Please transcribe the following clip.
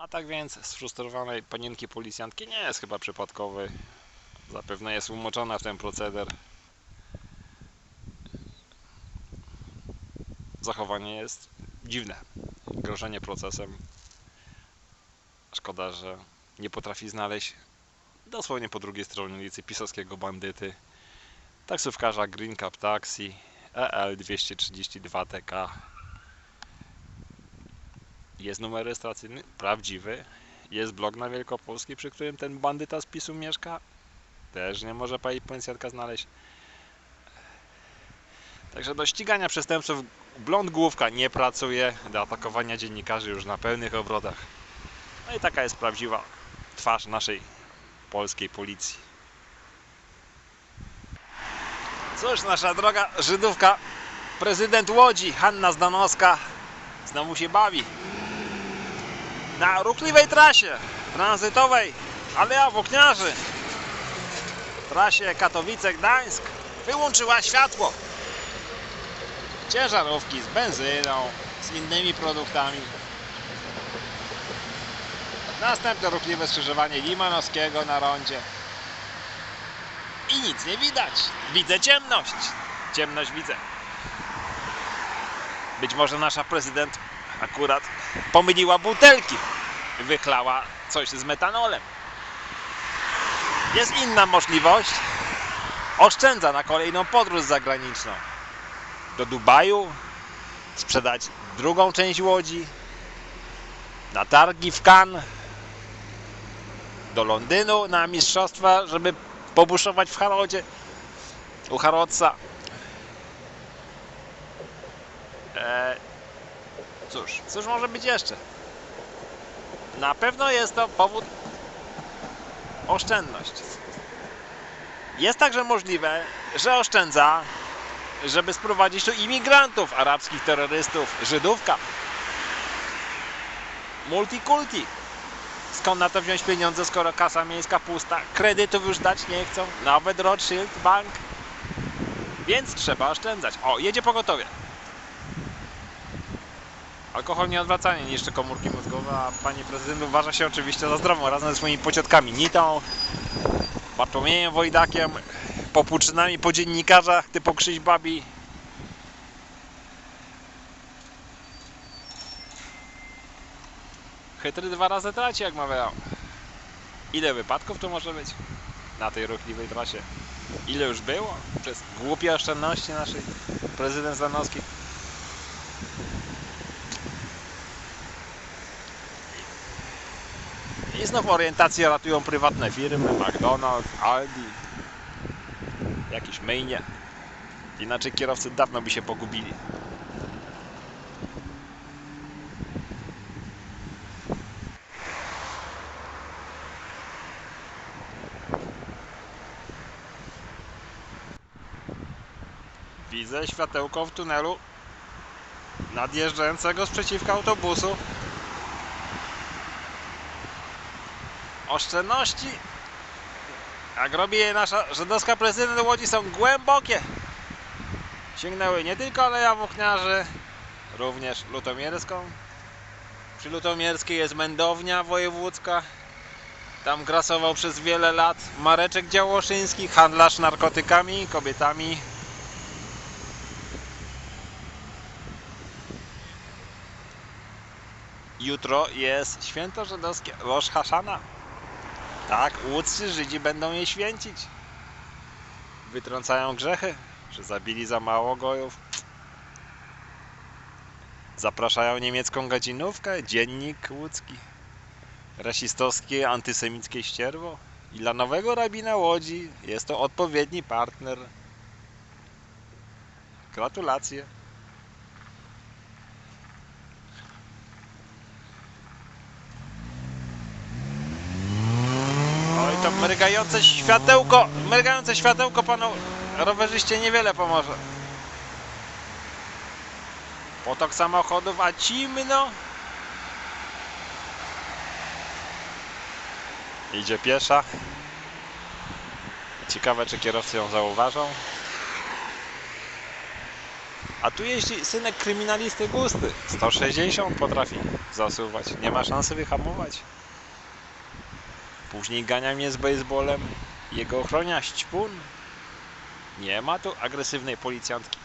A tak więc sfrustrowanej panienki policjantki nie jest chyba przypadkowy. Zapewne jest umoczona w ten proceder. Zachowanie jest dziwne. Grożenie procesem. Szkoda, że nie potrafi znaleźć dosłownie po drugiej stronie ulicy pisowskiego bandyty. Taksówkarza Green Cup Taxi EL 232 TK. Jest numer rejestracyjny prawdziwy. Jest blog na Wielkopolskiej, przy którym ten bandyta z PiSu mieszka. Też nie może pani policjantka znaleźć. Także do ścigania przestępców blond główka nie pracuje, do atakowania dziennikarzy już na pełnych obrotach. No i taka jest prawdziwa twarz naszej polskiej policji. Cóż, nasza droga Żydówka, prezydent Łodzi, Hanna Zdanowska, znowu się bawi. Na ruchliwej trasie tranzytowej Alea Włókniarzy, trasie Katowice-Gdańsk, wyłączyła światło. Ciężarówki z benzyną, z innymi produktami. Następne ruchliwe skrzyżowanie Limanowskiego na rondzie. I nic nie widać. Widzę ciemność. Ciemność widzę. Być może nasza prezydent akurat pomyliła butelki. Wychlała coś z metanolem. Jest inna możliwość. Oszczędza na kolejną podróż zagraniczną. Do Dubaju. Sprzedać drugą część łodzi. Na targi w Cannes. Do Londynu na mistrzostwa, żeby pobuszować w Harodzie u Harodca. E, cóż, cóż może być jeszcze? Na pewno jest to powód oszczędność. Jest także możliwe, że oszczędza, żeby sprowadzić tu imigrantów, arabskich terrorystów, Żydówka. Multikulti. Skąd na to wziąć pieniądze, skoro kasa miejska pusta? Kredytów już dać nie chcą. Nawet Rothschild Bank. Więc trzeba oszczędzać. O, jedzie pogotowie. Alkohol nieodwracanie niszczy komórki mózgowe, a pani prezydent uważa się oczywiście za zdrową razem ze swoimi pociotkami Nitą, Bartłomiejem Wojdakiem, popłuczynami po dziennikarzach typu Krzyś Babi. Chytry dwa razy traci, jak mawiał. Ile wypadków to może być na tej ruchliwej trasie? Ile już było przez głupie oszczędności naszej prezydent Zanowski? I znów orientację ratują prywatne firmy, McDonald's, Aldi, jakieś myjnie. Inaczej kierowcy dawno by się pogubili. Widzę światełko w tunelu nadjeżdżającego z autobusu. Oszczędności, jak robi je nasza żydowska prezydent Łodzi, są głębokie. Sięgnęły nie tylko Aleja Włókniarzy, również Lutomierską. Przy Lutomierskiej jest mędownia wojewódzka. Tam grasował przez wiele lat Mareczek Działoszyński, handlarz narkotykami, kobietami, Jutro jest święto żydowskie Rosh Hashana. Tak, łódzcy Żydzi będą je święcić. Wytrącają grzechy, że zabili za mało gojów. Zapraszają niemiecką gadzinówkę, dziennik łódzki. Rasistowskie, antysemickie ścierwo. I dla nowego rabina Łodzi jest to odpowiedni partner. Gratulacje. To mrygające światełko, mrygające światełko panu rowerzyście niewiele pomoże. Potok samochodów, a cimno. Idzie piesza. Ciekawe, czy kierowcy ją zauważą. A tu jeździ synek kryminalisty Gusty. 160 potrafi zasuwać. Nie ma szansy wyhamować. Później gania mnie z baseballem jego ochroniarz Ćpun. Nie ma tu agresywnej policjantki.